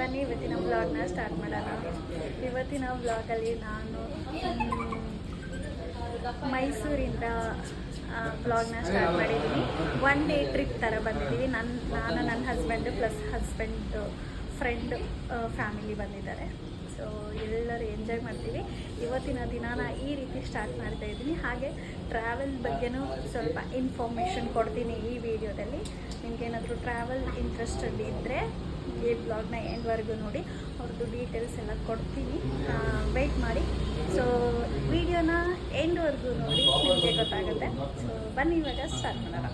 ಬನ್ನಿ, ಇವತ್ತಿನ ಬ್ಲಾಗ್ನ ಸ್ಟಾರ್ಟ್ ಮಾಡೋಣ. ಇವತ್ತಿನ ಬ್ಲಾಗಲ್ಲಿ ನಾನು ಮೈಸೂರಿಂದ ಬ್ಲಾಗ್ನ ಸ್ಟಾರ್ಟ್ ಮಾಡಿದ್ದೀನಿ. ಒನ್ ಡೇ ಟ್ರಿಪ್ ಥರ ಬಂದಿದ್ದೀವಿ. ನನ್ನ ನಾನು ನನ್ನ husband plus husband friend family ಬಂದಿದ್ದಾರೆ. ಸೊ ಎಲ್ಲರೂ ಎಂಜಾಯ್ ಮಾಡ್ತೀವಿ. ಇವತ್ತಿನ ದಿನಾನ ಈ ರೀತಿ ಸ್ಟಾರ್ಟ್ ಮಾಡ್ತಾ ಇದ್ದೀನಿ. ಹಾಗೆ ಟ್ರಾವೆಲ್ ಬಗ್ಗೆನೂ ಸ್ವಲ್ಪ ಇನ್ಫಾರ್ಮೇಷನ್ ಕೊಡ್ತೀನಿ ಈ ವಿಡಿಯೋದಲ್ಲಿ ನಿಮ್ಗೇನಾದರೂ ಟ್ರಾವೆಲ್ ಇಂಟ್ರೆಸ್ಟಲ್ಲಿ ಇದ್ದರೆ ಈ ಬ್ಲಾಗ್ನ ಎಂಡ್ವರೆಗೂ ನೋಡಿ, ಅವ್ರದ್ದು ಡೀಟೇಲ್ಸ್ ಎಲ್ಲ ಕೊಡ್ತೀನಿ. ವೆಯ್ಟ್ ಮಾಡಿ. ಸೊ ವಿಡಿಯೋನ ಎಂಡ್ವರೆಗೂ ನೋಡಿ, ನಿಮಗೆ ಗೊತ್ತಾಗುತ್ತೆ. ಸೊ ಬನ್ನಿ ಇವಾಗ ಸ್ಟಾರ್ಟ್ ಮಾಡೋಣ.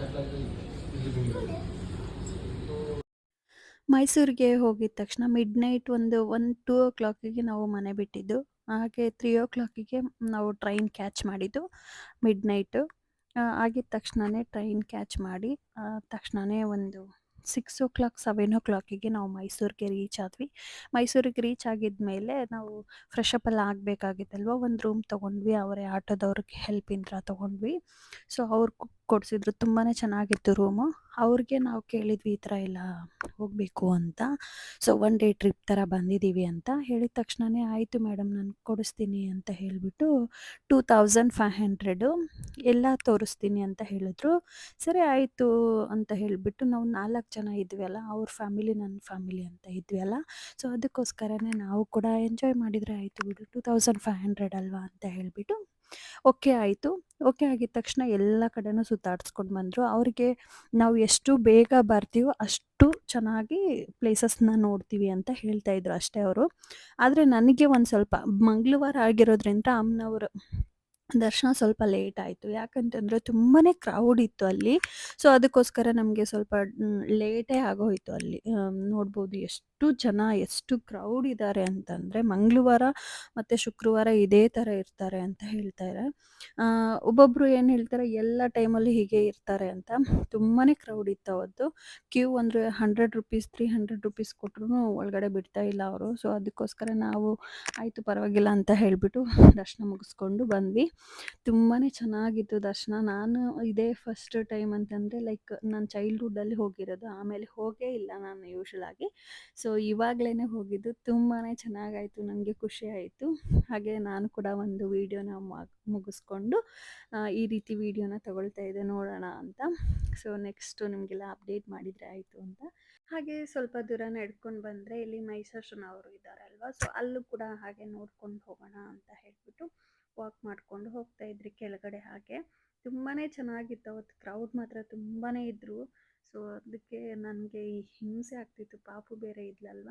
ಮೈಸೂರಿಗೆ ಹೋಗಿದ ತಕ್ಷಣ ಮಿಡ್ ನೈಟ್ ಒಂದು ಒನ್ ಟೂ ಓ ಕ್ಲಾಕಿಗೆ ನಾವು ಮನೆ ಬಿಟ್ಟಿದ್ದು. ಹಾಗೆ ತ್ರೀ ಓ ಕ್ಲಾಕಿಗೆ ನಾವು ಟ್ರೈನ್ ಕ್ಯಾಚ್ ಮಾಡಿದ್ದು ಮಿಡ್ ನೈಟು ಆಗಿದ ತಕ್ಷಣವೇ ಟ್ರೈನ್ ಕ್ಯಾಚ್ ಮಾಡಿ ತಕ್ಷಣವೇ ಒಂದು ಸಿಕ್ಸ್ ಓ ಕ್ಲಾಕ್ ಸೆವೆನ್ ಓ ಕ್ಲಾಕಿಗೆ ನಾವು ಮೈಸೂರಿಗೆ ರೀಚ್ ಆದ್ವಿ. ಮೈಸೂರಿಗೆ ರೀಚ್ ಆಗಿದ್ಮೇಲೆ ನಾವು ಫ್ರೆಶ್ ಅಪ್ ಎಲ್ಲ ಆಗಬೇಕಾಗಿತ್ತಲ್ವ, ಒಂದು ರೂಮ್ ತೊಗೊಂಡ್ವಿ, ಅವರೇ ಆಟೋದವ್ರಿಗೆ ಹೆಲ್ಪಿಂದ ತೊಗೊಂಡ್ವಿ. ಸೊ ಅವ್ರು ಕೊಡಿಸಿದ್ರು ತುಂಬಾ ಚೆನ್ನಾಗಿತ್ತು ರೂಮು. ಅವ್ರಿಗೆ ನಾವು ಕೇಳಿದ್ವಿ, ಈ ಥರ ಎಲ್ಲ ಹೋಗಬೇಕು ಅಂತ. ಸೊ ಒನ್ ಡೇ ಟ್ರಿಪ್ ಥರ ಬಂದಿದ್ದೀವಿ ಅಂತ ಹೇಳಿದ ತಕ್ಷಣವೇ ಆಯಿತು ಮೇಡಮ್ ನಾನು ಕೊಡಿಸ್ತೀನಿ ಅಂತ ಹೇಳಿಬಿಟ್ಟು ಟೂ ತೌಸಂಡ್ ಫೈವ್ ಹಂಡ್ರೆಡು ಎಲ್ಲ ತೋರಿಸ್ತೀನಿ ಅಂತ ಹೇಳಿದ್ರು. ಸರಿ, ಆಯಿತು ಅಂತ ಹೇಳಿಬಿಟ್ಟು ನಾವು ನಾಲ್ಕು ಜನ ಇದ್ವಿ ಅಲ್ಲ ಅವ್ರ ಫ್ಯಾಮಿಲಿ ನನ್ನ ಫ್ಯಾಮಿಲಿ ಅಂತ ಇದ್ವಿ ಅಲ್ಲ ಸೊ ಅದಕ್ಕೋಸ್ಕರನೇ ನಾವು ಕೂಡ ಎಂಜಾಯ್ ಮಾಡಿದರೆ ಆಯಿತು ಬಿಡು ಟೂ ತೌಸಂಡ್ ಫೈವ್ ಹಂಡ್ರೆಡ್ ಅಲ್ವಾ ಅಂತ ಹೇಳಿಬಿಟ್ಟು ಓಕೆ ಆಯಿತು. ಓಕೆ ಆಗಿದ ತಕ್ಷಣ ಎಲ್ಲ ಕಡೆನೂ ಸುತ್ತಾಡಿಸ್ಕೊಂಡು ಬಂದರು. ಅವ್ರಿಗೆ ನಾವು ಎಷ್ಟು ಬೇಗ ಬರ್ತೀವೋ ಅಷ್ಟು ಚೆನ್ನಾಗಿ ಪ್ಲೇಸಸ್ನ ನೋಡ್ತೀವಿ ಅಂತ ಹೇಳ್ತಾ ಇದ್ರು ಅಷ್ಟೇ ಅವರು. ಆದರೆ ನನಗೆ ಒಂದು ಸ್ವಲ್ಪ ಮಂಗಳವಾರ ಆಗಿರೋದ್ರಿಂದ ಅಮ್ಮನವರು ದರ್ಶನ ಸ್ವಲ್ಪ ಲೇಟ್ ಆಯಿತು. ಯಾಕಂತಂದರೆ ತುಂಬಾ ಕ್ರೌಡ್ ಇತ್ತು ಅಲ್ಲಿ. ಸೊ ಅದಕ್ಕೋಸ್ಕರ ನಮಗೆ ಸ್ವಲ್ಪ ಲೇಟೇ ಆಗೋಯಿತು ಅಲ್ಲಿ. ನೋಡ್ಬೋದು ಎಷ್ಟು ಜನ, ಎಷ್ಟು ಕ್ರೌಡ್ ಇದ್ದಾರೆ ಅಂತಂದರೆ ಮಂಗಳವಾರ ಮತ್ತು ಶುಕ್ರವಾರ ಇದೇ ಥರ ಇರ್ತಾರೆ ಅಂತ ಹೇಳ್ತಾರೆ ಒಬ್ಬೊಬ್ಬರು ಏನು ಹೇಳ್ತಾರೆ, ಎಲ್ಲ ಟೈಮಲ್ಲಿ ಹೀಗೆ ಇರ್ತಾರೆ ಅಂತ. ತುಂಬಾ ಕ್ರೌಡ್ ಇತ್ತು ಅವತ್ತು. ಕ್ಯೂ ಅಂದರೆ hundred rupees, three hundred rupees ಕೊಟ್ಟರು ಒಳಗಡೆ ಬಿಡ್ತಾ ಇಲ್ಲ ಅವರು. ಸೊ, ಅದಕ್ಕೋಸ್ಕರ ನಾವು ಆಯಿತು ಪರವಾಗಿಲ್ಲ ಅಂತ ಹೇಳಿಬಿಟ್ಟು ದರ್ಶನ ಮುಗಿಸ್ಕೊಂಡು ಬಂದ್ವಿ. ತುಂಬಾ ಚೆನ್ನಾಗಿತ್ತು ದರ್ಶನ. ನಾನು ಇದೇ ಫಸ್ಟ್ ಟೈಮ್ ಅಂತಂದರೆ ಲೈಕ್ ನಾನು ಚೈಲ್ಡ್ಹುಡ್ಡಲ್ಲಿ ಹೋಗಿರೋದು. ಆಮೇಲೆ ಹೋಗೇ ಇಲ್ಲ ನಾನು ಯೂಶ್ವಲಾಗಿ ಸೊ ಇವಾಗಲೇ ಹೋಗಿದ್ದು ತುಂಬಾ ಚೆನ್ನಾಗಾಯಿತು ನನಗೆ ಖುಷಿ ಆಯಿತು. ಹಾಗೆ ನಾನು ಕೂಡ ಒಂದು ವೀಡಿಯೋನ ಮುಗಿಸ್ಕೊಂಡು ಈ ರೀತಿ ವೀಡಿಯೋನ ತಗೊಳ್ತಾ ಇದ್ದೆ, ನೋಡೋಣ ಅಂತ. ಸೊ ನೆಕ್ಸ್ಟು ನಿಮಗೆಲ್ಲ ಅಪ್ಡೇಟ್ ಮಾಡಿದರೆ ಆಯಿತು ಅಂತ. ಹಾಗೆ ಸ್ವಲ್ಪ ದೂರ ನಡ್ಕೊಂಡು ಬಂದರೆ ಇಲ್ಲಿ ಮೈಸೂರಿನವರು ಇದ್ದಾರಲ್ವ ಸೊ ಅಲ್ಲೂ ಕೂಡ ಹಾಗೆ ನೋಡ್ಕೊಂಡು ಹೋಗೋಣ ಅಂತ ಹೇಳ್ಬಿಟ್ಟು ವಾಕ್ ಮಾಡ್ಕೊಂಡು ಹೋಗ್ತಾ ಇದ್ರಿ ಕೆಳಗಡೆ ಹಾಗೆ. ತುಂಬಾ ಚೆನ್ನಾಗಿತ್ತು, ಅವತ್ತು ಕ್ರೌಡ್ ಮಾತ್ರ ತುಂಬಾ ಇದ್ದರು ಸೊ ಅದಕ್ಕೆ ನನಗೆ ಹಿಂಸೆ ಆಗ್ತಿತ್ತು, ಪಾಪು ಬೇರೆ ಇದ್ಲಲ್ವ?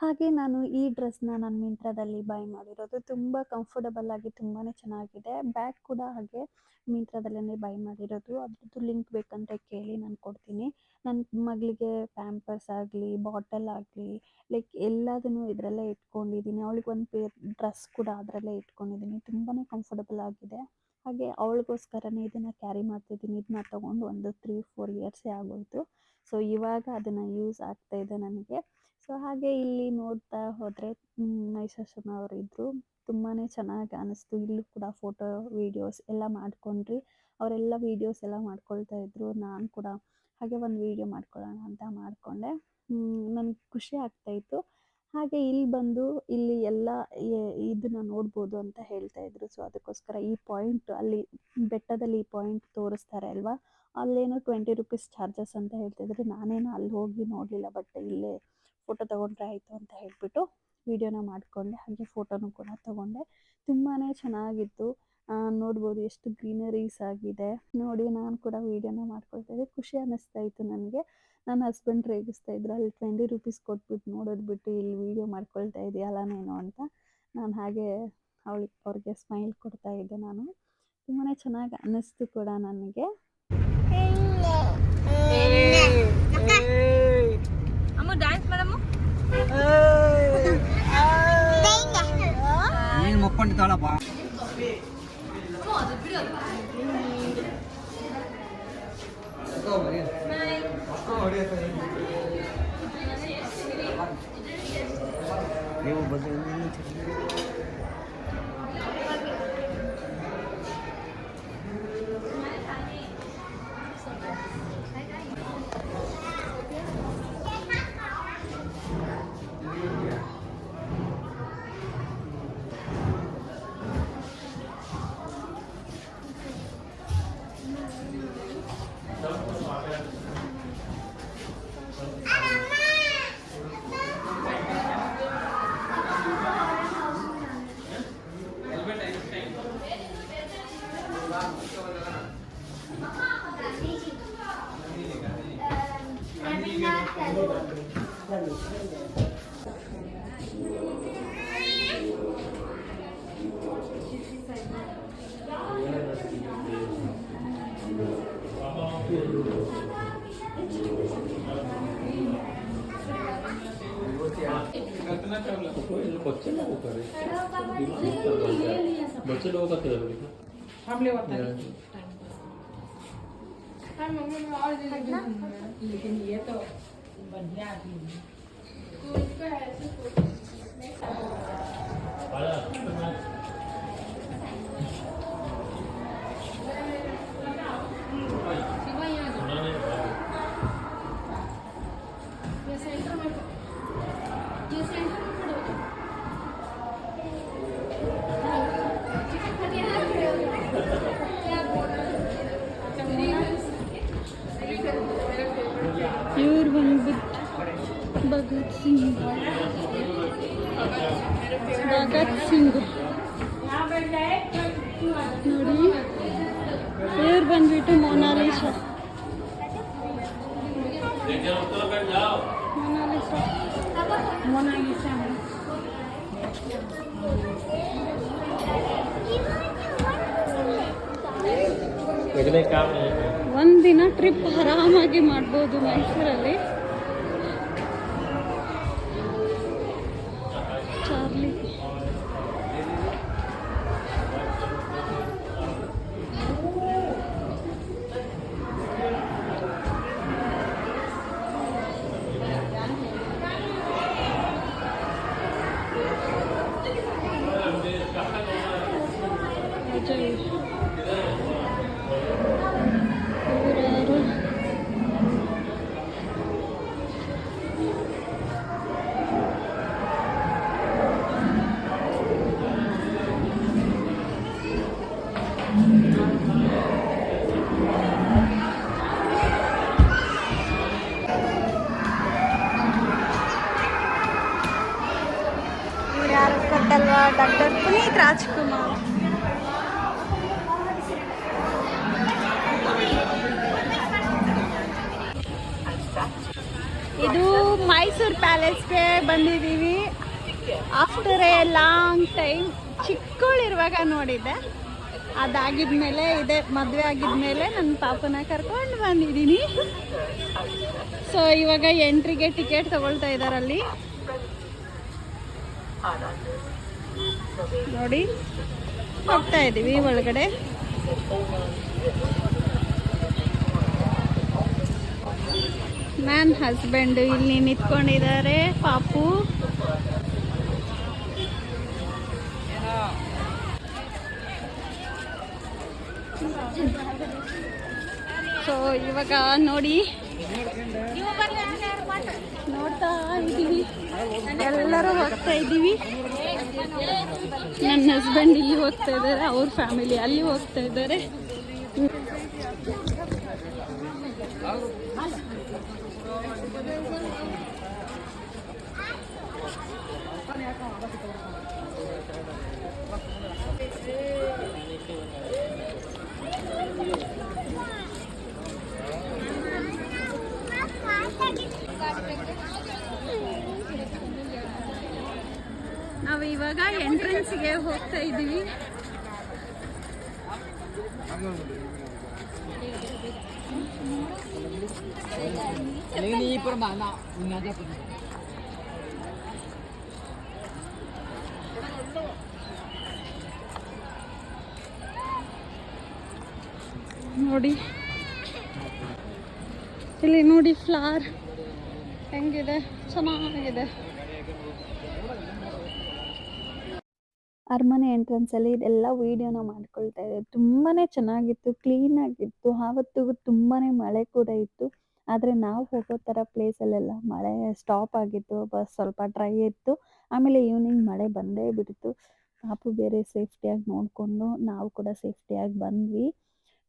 ಹಾಗೆ ನಾನು ಈ ಡ್ರೆಸ್ನ ನಾನು ಮಿಂತ್ರದಲ್ಲಿ ಬೈ ಮಾಡಿರೋದು ತುಂಬ ಕಂಫರ್ಟಬಲ್ ಆಗಿ ತುಂಬಾ ಚೆನ್ನಾಗಿದೆ. ಬ್ಯಾಗ್ ಕೂಡ ಹಾಗೆ ಮಿಂತ್ರದಲ್ಲೇ ಬೈ ಮಾಡಿರೋದು. ಅದ್ರದ್ದು ಲಿಂಕ್ ಬೇಕಂತ ಕೇಳಿ, ನಾನು ಕೊಡ್ತೀನಿ. ನನ್ನ ಮಗಳಿಗೆ ಪ್ಯಾಂಪರ್ಸ್ ಆಗಲಿ ಬಾಟಲ್ ಆಗಲಿ ಲೈಕ್ ಎಲ್ಲದನ್ನು ಇದರಲ್ಲೇ ಇಟ್ಕೊಂಡಿದ್ದೀನಿ ಅವಳಿಗೆ ಒಂದು ಪೇರ್ ಡ್ರೆಸ್ ಕೂಡ ಅದರಲ್ಲೇ ಇಟ್ಕೊಂಡಿದ್ದೀನಿ ತುಂಬಾ ಕಂಫರ್ಟಬಲ್ ಆಗಿದೆ. ಹಾಗೆ ಅವಳಿಗೋಸ್ಕರನೇ ಇದನ್ನು ಕ್ಯಾರಿ ಮಾಡ್ತಿದ್ದೀನಿ. ಇದನ್ನ ತೊಗೊಂಡು ಒಂದು ತ್ರೀ ಫೋರ್ ಇಯರ್ಸೇ ಆಗೋಯಿತು. ಸೊ ಇವಾಗ ಅದನ್ನು ಯೂಸ್ ಆಗ್ತಾ ಇದೆ ನನಗೆ. ಸೊ ಹಾಗೆ ಇಲ್ಲಿ ನೋಡ್ತಾ ಹೋದರೆ ಮೈಸೂರಿನವರು ಇದ್ದರು ತುಂಬಾ ಚೆನ್ನಾಗಿ ಅನ್ನಿಸ್ತು ಇಲ್ಲೂ ಕೂಡ ಫೋಟೋ ವೀಡಿಯೋಸ್ ಎಲ್ಲ ಮಾಡ್ಕೊಂಡ್ರಿ. ಅವರೆಲ್ಲ ವೀಡಿಯೋಸ್ ಎಲ್ಲ ಮಾಡ್ಕೊಳ್ತಾ ಇದ್ರು. ನಾನು ಕೂಡ ಹಾಗೆ ಒಂದು ವೀಡಿಯೋ ಮಾಡ್ಕೊಳ್ಳೋಣ ಅಂತ ಮಾಡಿಕೊಂಡೆ. ನನಗೆ ಖುಷಿ ಆಗ್ತಾಯಿತ್ತು ಹಾಗೆ ಇಲ್ಲಿ ಬಂದು ಇಲ್ಲಿ ಎಲ್ಲ ಇದನ್ನ ನೋಡ್ಬೋದು ಅಂತ ಹೇಳ್ತಾ ಇದ್ರು. ಸೊ ಅದಕ್ಕೋಸ್ಕರ ಈ ಪಾಯಿಂಟ್ ಅಲ್ಲಿ ಬೆಟ್ಟದಲ್ಲಿ ಈ ಪಾಯಿಂಟ್ ತೋರಿಸ್ತಾರೆ ಅಲ್ವಾ? ಅಲ್ಲೇನೋ ಟ್ವೆಂಟಿ ರುಪೀಸ್ ಚಾರ್ಜಸ್ ಅಂತ ಹೇಳ್ತಿದ್ರು ನಾನೇನು ಅಲ್ಲಿ ಹೋಗಿ ನೋಡಲಿಲ್ಲ ಬಟ್ ಇಲ್ಲೇ ಫೋಟೋ ತೊಗೊಂಡ್ರೆ ಆಯಿತು ಅಂತ ಹೇಳಿಬಿಟ್ಟು ವಿಡಿಯೋನ ಮಾಡಿಕೊಂಡೆ. ಹಾಗೆ ಫೋಟೋನು ಕೂಡ ತಗೊಂಡೆ. ತುಂಬಾ ಚೆನ್ನಾಗಿತ್ತು. ನೋಡ್ಬೋದು ಎಷ್ಟು ಗ್ರೀನರೀಸ್ ಆಗಿದೆ. ನೋಡಿ ನಾನು ಕೂಡ ವೀಡಿಯೋನ ಮಾಡ್ಕೊಳ್ತಾ ಇದ್ದೆ. ಖುಷಿ ಅನ್ನಿಸ್ತಾ ಇತ್ತು ನನಗೆ. ನನ್ನ ಹಸ್ಬೆಂಡ್ ರೇಗಿಸ್ತಾ ಇದ್ರು. ಅಲ್ಲಿ ಟ್ವೆಂಟಿ ರುಪೀಸ್ ಕೊಟ್ಬಿಟ್ಟು ನೋಡೋದು ಬಿಟ್ಟು ಇಲ್ಲಿ ವೀಡಿಯೋ ಮಾಡ್ಕೊಳ್ತಾ ಇದೆಯಲ್ಲ ನೀನು ಅಂತ. ನಾನು ಹಾಗೆ ಅವಳಿಗೆ ಅವ್ರಿಗೆ ಸ್ಮೈಲ್ ಕೊಡ್ತಾ ಇದ್ದೆ ನಾನು. ತುಂಬಾ ಚೆನ್ನಾಗಿ ಅನ್ನಿಸ್ತು ಕೂಡ ನನಗೆ. ಅಮ್ಮ ಡ್ಯಾನ್ಸ್ એવું બધું बच्चे लोगों का बच्चे लोगों हम ले बता हर मम्मी में और लेकिन ये तो बढ़िया आदमी है कोई का ऐसे कोई नहीं ಭಗತ್ ಸಿಂಗ್. ನೋಡಿ. ಇವ್ರು ಬಂದ್ಬಿಟ್ಟು ಮೊನಾಲಿಸ. ಮೊನಾಲಿಸ. ಮೊನಾಲಿಸ. ಒಂದಿನ ಟ್ರಿಪ್ ಆರಾಮಾಗಿ ಮಾಡ್ಬೋದು ಮೈಸೂರಲ್ಲಿ. 能。ಇದು ಮೈಸೂರು ಪ್ಯಾಲೇಸ್ಗೆ ಬಂದಿದ್ದೀವಿ. ಆಫ್ಟರ್ ಎ ಲಾಂಗ್ ಟೈಮ್ ಚಿಕ್ಕವಳಿರುವಾಗ ನೋಡಿದ್ದೆ. ಅದಾಗಿದ್ಮೇಲೆ ಇದೆ, ಮದುವೆ ಆಗಿದ್ಮೇಲೆ ನನ್ನ ಪಾಪನ ಕರ್ಕೊಂಡು ಬಂದಿದ್ದೀನಿ. ಸೊ ಇವಾಗ ಎಂಟ್ರಿಗೆ ಟಿಕೆಟ್ ತಗೊಳ್ತಾ ಇದ್ದಾರಲ್ಲಿ ನೋಡಿ, ಹೋಗ್ತಾ ಇದ್ದೀವಿ ಒಳಗಡೆ. ನನ್ನ ಹಸ್ಬೆಂಡು ಇಲ್ಲಿ ನಿಂತ್ಕೊಂಡಿದ್ದಾರೆ, ಪಾಪು. ಸೊ ಇವಾಗ ನೋಡಿ. ನೋಡ್ತಾ ಇದ್ದೀವಿ. ಎಲ್ಲರೂ ಹೋಗ್ತಾ ಇದ್ದೀವಿ. ನನ್ನ ಹಸ್ಬೆಂಡ್ ಇಲ್ಲಿ ಹೋಗ್ತಾ ಇದ್ದಾರೆ, ಅವ್ರ ಫ್ಯಾಮಿಲಿ ಅಲ್ಲಿ ಹೋಗ್ತಾ ಇದ್ದಾರೆ ನಾವು ಇವಾಗ ಎಂಟ್ರೆನ್ಸ್ಗೆ ಹೋಗ್ತಾ ಇದ್ದೀವಿ. ನೋಡಿ. ಇಲ್ಲಿ ನೋಡಿ ಫ್ಲವರ್ ಹೆಂಗಿದೆ? ಚೆನ್ನಾಗಿದೆ. ಅರಮನೆ ಎಂಟ್ರೆನ್ಸಲ್ಲಿ ಇದೆಲ್ಲ ವೀಡಿಯೋನ ಮಾಡ್ಕೊಳ್ತಾ ಇದ್ದೆ. ತುಂಬಾ ಚೆನ್ನಾಗಿತ್ತು ಕ್ಲೀನಾಗಿತ್ತು ಆವತ್ತಿಗೂ ತುಂಬಾ ಮಳೆ ಕೂಡ ಇತ್ತು. ಆದರೆ ನಾವು ಹೋಗೋ ಥರ ಪ್ಲೇಸಲ್ಲೆಲ್ಲ ಮಳೆ ಸ್ಟಾಪ್ ಆಗಿತ್ತು, ಬಸ್ ಸ್ವಲ್ಪ ಡ್ರೈ ಇತ್ತು. ಆಮೇಲೆ ಈವ್ನಿಂಗ್ ಮಳೆ ಬಂದೇ ಬಿಡ್ತು. ಪಾಪು ಬೇರೆ ಸೇಫ್ಟಿಯಾಗಿ ನೋಡಿಕೊಂಡು ನಾವು ಕೂಡ ಸೇಫ್ಟಿಯಾಗಿ ಬಂದ್ವಿ.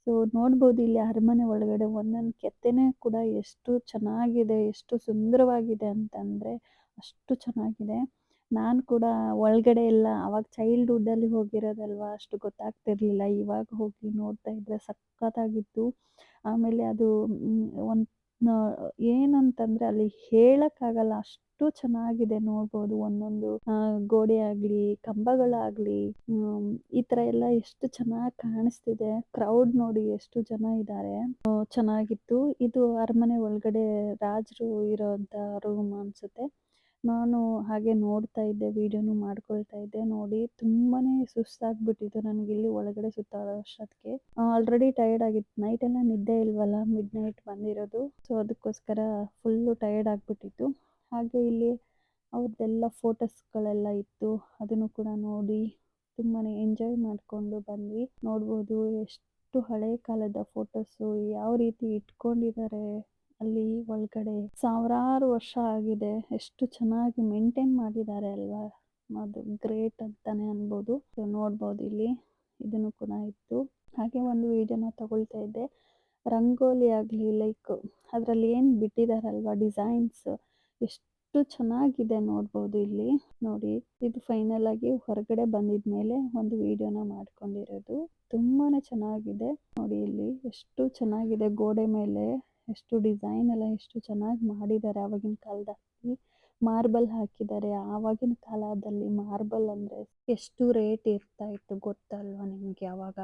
ಸೊ ನೋಡ್ಬೋದು ಇಲ್ಲಿ ಅರಮನೆ ಒಳಗಡೆ ಒಂದೊಂದು ಕೆತ್ತನೆ ಕೂಡ ಎಷ್ಟು ಚೆನ್ನಾಗಿದೆ, ಎಷ್ಟು ಸುಂದರವಾಗಿದೆ ಅಂತಂದರೆ ಅಷ್ಟು ಚೆನ್ನಾಗಿದೆ. ನಾನು ಕೂಡ ಒಳಗಡೆ ಎಲ್ಲ ಅವಾಗ ಚೈಲ್ಡ್ಹುಡ್ಡಲ್ಲಿ ಹೋಗಿರೋದಲ್ವ ಅಷ್ಟು ಗೊತ್ತಾಗ್ತಿರ್ಲಿಲ್ಲ. ಇವಾಗ ಹೋಗಿ ನೋಡ್ತಾ ಇದ್ರೆ ಸಖತ್ತಾಗಿತ್ತು. ಆಮೇಲೆ ಅದು ಒಂದು ಏನಂತಂದರೆ ಅಲ್ಲಿ ಹೇಳೋಕ್ಕಾಗಲ್ಲ. ಅಷ್ಟು ಚೆನ್ನಾಗಿದೆ ನೋಡ್ಬೋದು. ಒಂದೊಂದು ಗೋಡೆ ಆಗಲಿ, ಕಂಬಗಳಾಗಲಿ ಈ ತರ ಎಲ್ಲ ಎಷ್ಟು ಚೆನ್ನಾಗಿ ಕಾಣಿಸ್ತಿದೆ. ಕ್ರೌಡ್ ನೋಡಿ ಎಷ್ಟು ಜನ ಇದ್ದಾರೆ ಚೆನ್ನಾಗಿತ್ತು. ಇದು ಅರಮನೆ ಒಳಗಡೆ ರಾಜರು ಇರೋಂತ ರೂಮ್ ಅನಿಸುತ್ತೆ. ನಾನು ಹಾಗೆ ನೋಡ್ತಾ ಇದ್ದೆ, ವೀಡಿಯೋನು ಮಾಡ್ಕೊಳ್ತಾ ಇದ್ದೆ, ನೋಡಿ ತುಂಬಾ ಸುಸ್ತಾಗ್ಬಿಟ್ಟಿತ್ತು ನನಗೆ ಇಲ್ಲಿ ಒಳಗಡೆ ಸುತ್ತಾಡೋ ಅಷ್ಟೊತ್ತಿಗೆ ಆಲ್ರೆಡಿ ಟಯರ್ಡ್ ಆಗಿತ್ತು. ನೈಟ್ ಎಲ್ಲ ನಿದ್ದೆ ಇಲ್ವಲ್ಲ ಮಿಡ್ ನೈಟ್ ಬಂದಿರೋದು. ಸೊ ಅದಕ್ಕೋಸ್ಕರ ಫುಲ್ಲು ಟಯರ್ಡ್ ಆಗಿಬಿಟ್ಟಿತ್ತು. ಹಾಗೆ ಇಲ್ಲಿ ಅವ್ರದ್ದೆಲ್ಲ ಫೋಟೋಸ್ಗಳೆಲ್ಲ ಇತ್ತು. ಅದನ್ನು ಕೂಡ ನೋಡಿ ತುಂಬಾ ಎಂಜಾಯ್ ಮಾಡಿಕೊಂಡು ಬಂದ್ವಿ. ನೋಡ್ಬೋದು ಎಷ್ಟು ಹಳೆ ಕಾಲದ ಫೋಟೋಸು ಯಾವ ರೀತಿ ಇಟ್ಕೊಂಡಿದ್ದಾರೆ. ಅಲ್ಲಿ ಒಳಗಡೆ ಸಾವಿರಾರು ವರ್ಷ ಆಗಿದೆ. ಎಷ್ಟು ಚೆನ್ನಾಗಿ ಮೇಂಟೈನ್ ಮಾಡಿದ್ದಾರೆ ಅಲ್ವಾ? ಅದು ಗ್ರೇಟ್ ಅಂತಾನೆ ಅನ್ಬೋದು. ನೋಡ್ಬೋದು ಇಲ್ಲಿ. ಇದನ್ನು ಕೂಡ ಇತ್ತು ಹಾಗೆ ಒಂದು ವಿಡಿಯೋನ ತಗೊಳ್ತಾ ಇದ್ದೆ. ರಂಗೋಲಿ ಆಗಲಿ ಲೈಕ್ ಅದರಲ್ಲಿ ಏನು ಅಲ್ವಾ ಡಿಸೈನ್ಸ್ ಎಷ್ಟು ಚೆನ್ನಾಗಿದೆ ನೋಡ್ಬೋದು ಇಲ್ಲಿ. ನೋಡಿ, ಇದು ಫೈನಲ್ ಆಗಿ ಹೊರಗಡೆ ಬಂದಿದ ಮೇಲೆ ಒಂದು ವಿಡಿಯೋನ ಮಾಡ್ಕೊಂಡಿರೋದು. ತುಂಬಾನೇ ಚೆನ್ನಾಗಿದೆ. ನೋಡಿ ಇಲ್ಲಿ, ಎಷ್ಟು ಚೆನ್ನಾಗಿದೆ ಗೋಡೆ ಮೇಲೆ. ಎಷ್ಟು ಡಿಸೈನ್ ಎಲ್ಲ ಎಷ್ಟು ಚೆನ್ನಾಗಿ ಮಾಡಿದ್ದಾರೆ ಆವಾಗಿನ ಕಾಲದಲ್ಲಿ. ಮಾರ್ಬಲ್ ಹಾಕಿದ್ದಾರೆ ಆವಾಗಿನ ಕಾಲದಲ್ಲಿ ಮಾರ್ಬಲ್ ಅಂದ್ರೆ ಎಷ್ಟು ರೇಟ್ ಇರ್ತಾ ಇತ್ತು ಗೊತ್ತಲ್ವಾ ನಿಮ್ಗೆ ಅವಾಗ?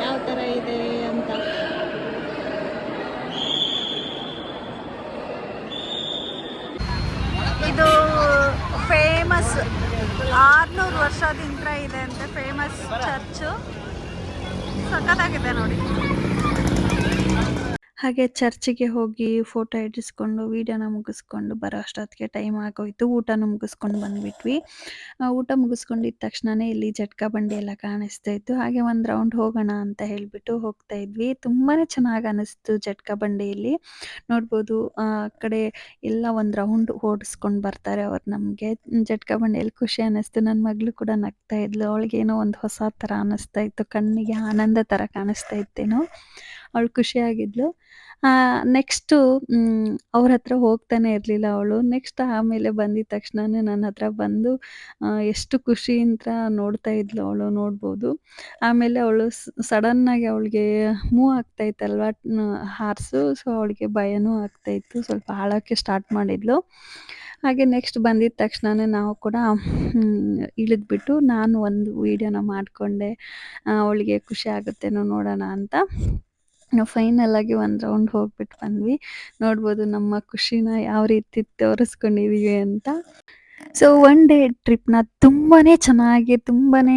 ಯಾವ ತರ ಇದೆ ಅಂತ. ಇದು ಫೇಮಸ್ ಆರ್ನೂರು ವರ್ಷದಿಂದ ಇದೆ ಅಂತೆ ಫೇಮಸ್ ಚರ್ಚು ಸಖತ್ತಾಗಿದೆ ನೋಡಿ. ಹಾಗೆ ಚರ್ಚಿಗೆ ಹೋಗಿ ಫೋಟೋ ಇಡಿಸ್ಕೊಂಡು ವೀಡಿಯೋನ ಮುಗಿಸ್ಕೊಂಡು ಬರೋ ಅಷ್ಟೊತ್ತಿಗೆ ಟೈಮ್ ಆಗೋಯ್ತು. ಊಟನ ಮುಗಿಸ್ಕೊಂಡು ಬಂದ್ಬಿಟ್ವಿ. ಊಟ ಮುಗಿಸ್ಕೊಂಡಿದ್ದ ತಕ್ಷಣನೇ ಇಲ್ಲಿ ಜಟ್ಕ ಬಂಡಿ ಎಲ್ಲ ಕಾಣಿಸ್ತಾ ಇತ್ತು. ಹಾಗೆ ಒಂದು ರೌಂಡ್ ಹೋಗೋಣ ಅಂತ ಹೇಳಿಬಿಟ್ಟು ಹೋಗ್ತಾ ಇದ್ವಿ. ತುಂಬಾ ಚೆನ್ನಾಗಿ ಅನಿಸ್ತು ಜಟ್ಕ ಬಂಡಿಯಲ್ಲಿ. ನೋಡ್ಬೋದು, ಆ ಕಡೆ ಎಲ್ಲ ಒಂದು ರೌಂಡ್ ಓಡಿಸ್ಕೊಂಡು ಬರ್ತಾರೆ ಅವ್ರು ನಮಗೆ. ಜಟ್ಕ ಬಂಡಿಯಲ್ಲಿ ಖುಷಿ ಅನ್ನಿಸ್ತು ನನ್ನ ಮಗಳು ಕೂಡ ನಗ್ತಾ ಇದ್ಲು. ಅವಳಿಗೇನೋ ಒಂದು ಹೊಸ ಥರ ಅನ್ನಿಸ್ತಾ ಇತ್ತು. ಕಣ್ಣಿಗೆ ಆನಂದ ಥರ ಕಾಣಿಸ್ತಾ ಇತ್ತೇನೋ. ಅವಳು ಖುಷಿಯಾಗಿದ್ಲು. ನೆಕ್ಸ್ಟು ಅವ್ರ ಹತ್ರ ಹೋಗ್ತಾನೆ ಇರಲಿಲ್ಲ ಅವಳು. ನೆಕ್ಸ್ಟ್ ಆಮೇಲೆ ಬಂದಿದ ತಕ್ಷಣನೇ ನನ್ನ ಹತ್ರ ಬಂದು ಎಷ್ಟು ಖುಷಿಯಿಂದ ನೋಡ್ತಾ ಇದ್ಲು ಅವಳು ನೋಡ್ಬೋದು. ಆಮೇಲೆ ಅವಳು ಸಡನ್ನಾಗಿ ಅವಳಿಗೆ ಮೂವ್ ಆಗ್ತಾ ಇತ್ತಲ್ವ ಹಾರ್ಸು. ಸೊ ಅವಳಿಗೆ ಭಯನೂ ಆಗ್ತಾ ಇತ್ತು. ಸ್ವಲ್ಪ ಆಳೋಕ್ಕೆ ಸ್ಟಾರ್ಟ್ ಮಾಡಿದ್ಲು. ಹಾಗೆ ನೆಕ್ಸ್ಟ್ ಬಂದಿದ ತಕ್ಷಣನೇ ನಾವು ಕೂಡ ಇಳಿದ್ಬಿಟ್ಟು ನಾನು ಒಂದು ವೀಡಿಯೋನ ಮಾಡಿಕೊಂಡೆ. ಅವಳಿಗೆ ಖುಷಿ ಆಗುತ್ತೇನೋ ನೋಡೋಣ ಅಂತ. ನಾವು ಫೈನಲಾಗಿ ಒಂದು ರೌಂಡ್ ಹೋಗ್ಬಿಟ್ಟು ಬಂದ್ವಿ. ನೋಡ್ಬೋದು ನಮ್ಮ ಖುಷಿನ ಯಾವ ರೀತಿ ತೋರಿಸ್ಕೊಂಡಿದೀವಿ ಅಂತ. ಸೊ ಒನ್ ಡೇ ಟ್ರಿಪ್ನ ತುಂಬಾನೇ ಚೆನ್ನಾಗಿ, ತುಂಬಾನೇ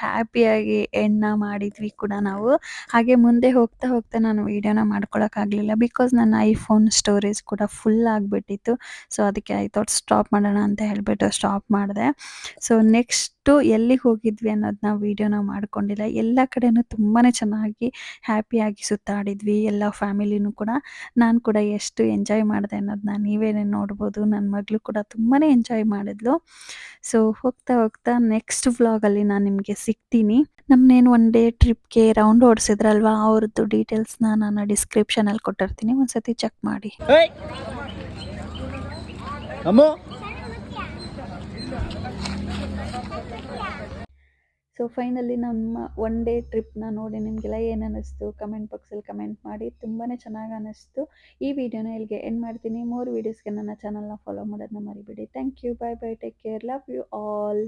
ಹ್ಯಾಪಿಯಾಗಿ ಎಂಡ್ನ ಮಾಡಿದ್ವಿ ಕೂಡ ನಾವು. ಹಾಗೆ ಮುಂದೆ ಹೋಗ್ತಾ ಹೋಗ್ತಾ ನಾನು ವೀಡಿಯೋನ ಮಾಡ್ಕೊಳಕ್ಕಾಗಲಿಲ್ಲ ಬಿಕಾಸ್ ನನ್ನ ಐಫೋನ್ ಸ್ಟೋರೇಜ್ ಕೂಡ ಫುಲ್ ಆಗಿಬಿಟ್ಟಿತ್ತು. ಸೊ ಅದಕ್ಕೆ ಐ ಥಾಟ್ ಸ್ಟಾಪ್ ಮಾಡೋಣ ಅಂತ ಹೇಳಿಬಿಟ್ಟು ಸ್ಟಾಪ್ ಮಾಡಿದೆ. ಸೊ ನೆಕ್ಸ್ಟು ಎಲ್ಲಿಗೆ ಹೋಗಿದ್ವಿ ಅನ್ನೋದನ್ನ ವೀಡಿಯೋನ ಮಾಡ್ಕೊಂಡಿಲ್ಲ. ಎಲ್ಲ ಕಡೆನೂ ತುಂಬಾ ಚೆನ್ನಾಗಿ ಹ್ಯಾಪಿಯಾಗಿ ಸುತ್ತಾಡಿದ್ವಿ. ಎಲ್ಲ ಫ್ಯಾಮಿಲಿನೂ ಕೂಡ. ನಾನು ಕೂಡ ಎಷ್ಟು ಎಂಜಾಯ್ ಮಾಡಿದೆ ಅನ್ನೋದನ್ನ ನೀವೇ ನೋಡ್ಬೋದು. ನನ್ನ ಮಗಳು ಕೂಡ ತುಂಬಾ ಎಂಜಾಯ್ ಮಾಡಿದ್ಲು. ಸೊ ಹೋಗ್ತಾ ಹೋಗ್ತಾ ನೆಕ್ಸ್ಟ್ ವ್ಲಾಗಲ್ಲಿ ನಾನು ನಿಮಗೆ ಸಿಗ್ತೀನಿ. ನಮ್ಮನ್ನೇನು ಒನ್ ಡೇ ಟ್ರಿಪ್ಗೆ ರೌಂಡ್ ಓಡಿಸಿದ್ರಲ್ವಾ, ಅವ್ರದ್ದು ಡೀಟೇಲ್ಸ್ನ ನಾನು ಡಿಸ್ಕ್ರಿಪ್ಷನಲ್ಲಿ ಕೊಟ್ಟಿರ್ತೀನಿ. ಒಂದ್ಸತಿ ಚೆಕ್ ಮಾಡಿ. ಸೊ ಫೈನಲಿ ನಮ್ಮ ಒನ್ ಡೇ ಟ್ರಿಪ್ನ ನೋಡಿ ನಿಮಗೆಲ್ಲ ಏನು ಅನ್ನಿಸ್ತು ಕಮೆಂಟ್ ಬಾಕ್ಸಲ್ಲಿ ಕಮೆಂಟ್ ಮಾಡಿ. ತುಂಬಾ ಚೆನ್ನಾಗಿ ಅನ್ನಿಸ್ತು ಈ ವಿಡಿಯೋನ ಇಲ್ಲಿಗೆ ಎಂಡ್ ಮಾಡ್ತೀನಿ. ಮೋರ್ ವೀಡಿಯೋಸ್ಗೆ ನನ್ನ ಚಾನಲ್ನ ಫಾಲೋ ಮಾಡೋದನ್ನ ಮರಿಬೇಡಿ. Thank you bye bye take care love you all